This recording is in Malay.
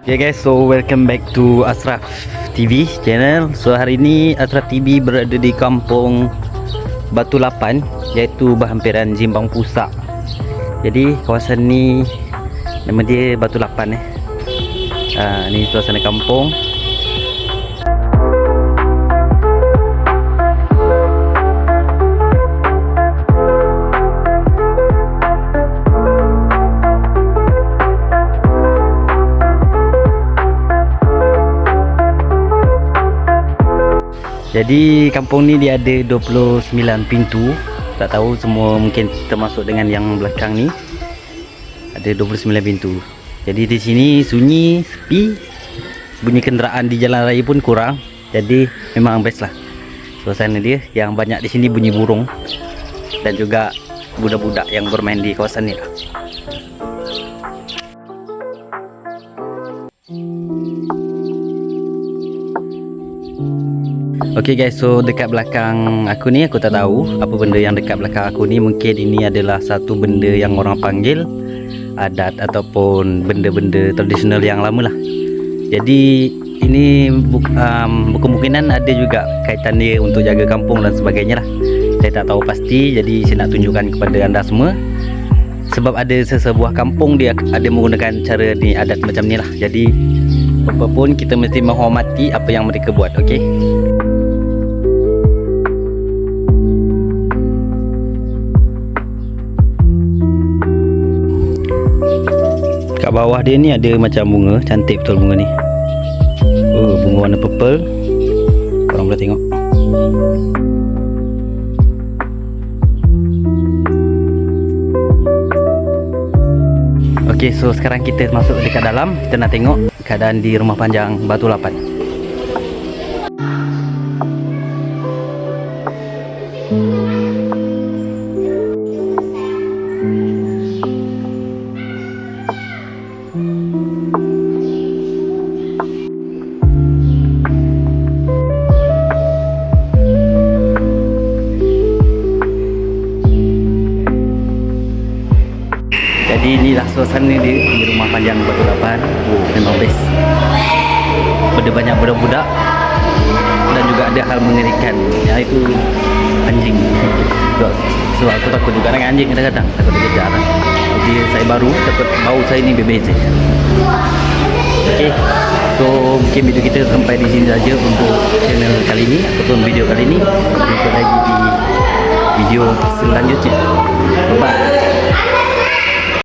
Okay guys, so welcome back to Asraf TV channel. So hari ini Asraf TV berada di kampung Batu Lapan iaitu berhampiran Jimbang Pusak. Jadi kawasan ni nama dia Batu Lapan eh. Ah ni suasana kampung. Jadi kampung ni dia ada 29 pintu. Tak tahu semua mungkin termasuk dengan yang belakang ni. Ada 29 pintu. Jadi di sini sunyi, sepi. Bunyi kenderaan di jalan raya pun kurang. Jadi memang best lah. Suasana dia yang banyak di sini bunyi burung dan juga budak-budak yang bermain di kawasan ni lah. Okay guys, so dekat belakang aku ni aku tak tahu apa benda yang dekat belakang aku ni mungkin ini adalah satu benda yang orang panggil adat ataupun benda-benda tradisional yang lama lah. Jadi ini um, kemungkinan ada juga kaitan dia untuk jaga kampung dan sebagainya lah. Saya tak tahu pasti jadi saya nak tunjukkan kepada anda semua sebab ada sesebuah kampung dia ada menggunakan cara ni adat macam ni lah. Jadi apa pun kita mesti menghormati apa yang mereka buat, okey? Bawah dia ni ada macam bunga Cantik betul bunga ni. Oh bunga warna purple. Korang boleh tengok. Okay so sekarang kita masuk dekat dalam. Kita nak tengok keadaan di rumah panjang Batu Lapan Jadi inilah suasana dia di rumah panjang Batu Lapan. Oh memang best. Ada banyak budak-budak Dan juga ada hal mengerikan Iaitu anjing. Sebab aku takut juga dengan anjing kadang-kadang. Takut Jadi saya baru takut bau saya ni berbeza Okay So mungkin video kita sampai di sini saja untuk channel kali ini Ataupun video kali ini Jumpa lagi di video selanjutnya. Bye